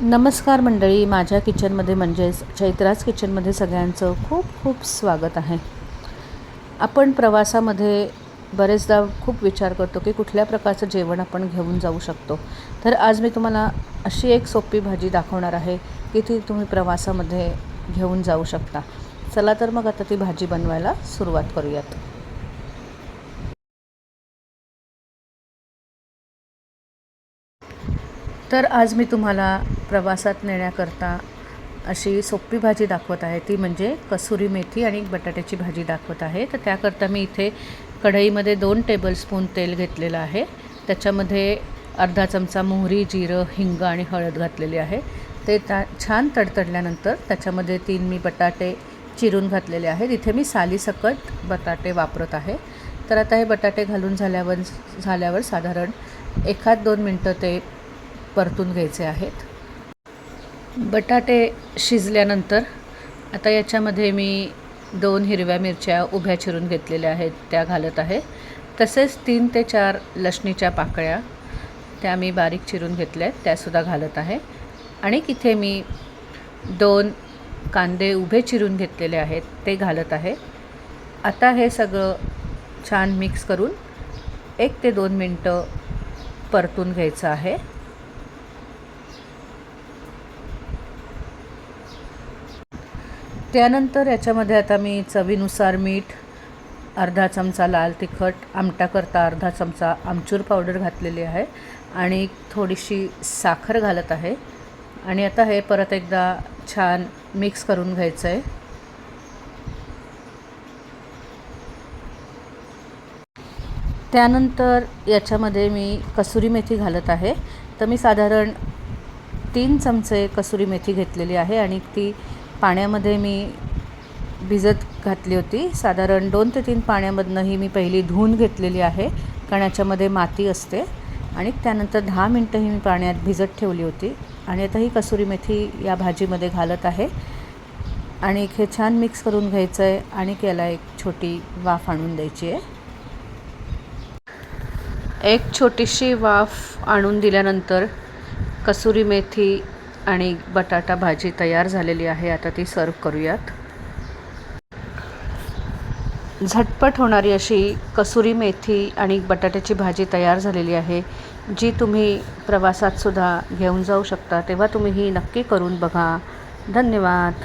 नमस्कार मंडळी माझ्या किचनमध्ये म्हणजेच चैत्राज किचनमध्ये सगळ्यांचं खूप खूप स्वागत आहे. आपण प्रवासामध्ये बरेचदा खूप विचार करतो की कुठल्या प्रकारचं जेवण आपण घेऊन जाऊ शकतो. तर आज मी तुम्हाला अशी एक सोपी भाजी दाखवणार आहे की ती तुम्ही प्रवासामध्ये घेऊन जाऊ शकता. चला तर मग आता ती भाजी बनवायला सुरुवात करूयात. तर आज मी तुम्हाला प्रवासात नेण्याकरता अशी सोपी भाजी दाखवत आहे. ती म्हणजे कसुरी मेथी आणि बटाट्याची भाजी दाखवत आहे. तर त्याकरता मी इथे कढईमध्ये दोन टेबलस्पून तेल घेतलेलं आहे. त्याच्यामध्ये अर्धा चमचा मोहरी जिरं हिंग आणि हळद घातलेली आहे. ते ता छान तडतडल्यानंतर त्याच्यामध्ये तीन मी बटाटे चिरून घातलेले आहेत. इथे मी सालीसकट बटाटे वापरत आहे. तर आता हे बटाटे घालून झाल्यावर झाल्यावर साधारण एखाद दोन मिनटं ते परतून घ्यायचे आहेत. बटाटे शिजल्यानंतर आता याच्यामध्ये मी दोन हिरव्या मिरच्या उभ्या चिरून घेतलेल्या आहेत त्या घालत आहे. तसेच तीन ते चार लसणीच्या पाकळ्या त्या मी बारीक चिरून घेतल्या आहेत त्यासुद्धा घालत आहे. आणि इथे मी दोन कांदे उभे चिरून घेतलेले आहेत ते घालत आहे. आता हे सगळं छान मिक्स करून एक ते दोन मिनटं परतून घ्यायचं आहे. त्यानंतर याच्यामध्ये आता मी चवीनुसार मीठ अर्धा चमचा लाल तिखट आमटाकरता अर्धा चमचा आमचूर पावडर घातलेली आहे आणि थोडीशी साखर घालत आहे. आणि आता हे परत एकदा छान मिक्स करून घ्यायचं आहे. त्यानंतर याच्यामध्ये मी कसुरी मेथी घालत आहे. तर मी साधारण तीन चमचे कसुरी मेथी घेतलेली आहे आणि ती पाण्यामध्ये मी भिजत घातली होती. साधारण दोन ते तीन पाण्यामधनं ही मी पहिली धुवून घेतलेली आहे कारण याच्यामध्ये माती असते. आणि त्यानंतर दहा मिनटं ही मी पाण्यात भिजत ठेवली होती. आणि आता ही कसुरी मेथी या भाजीमध्ये घालत आहे. आणि हे छान मिक्स करून घ्यायचं आहे आणि याला एक छोटी वाफ आणून द्यायची आहे. एक छोटीशी वाफ आणून दिल्यानंतर कसुरी मेथी आणि बटाटा भाजी तयार झालेली आहे. आता ती सर्व करूयात. झटपट होणारी अशी कसुरी मेथी आणि बटाट्याची भाजी तयार झालेली आहे जी तुम्ही प्रवासात सुद्धा घेऊन जाऊ शकता. तेव्हा तुम्ही ही नक्की करून बघा. धन्यवाद.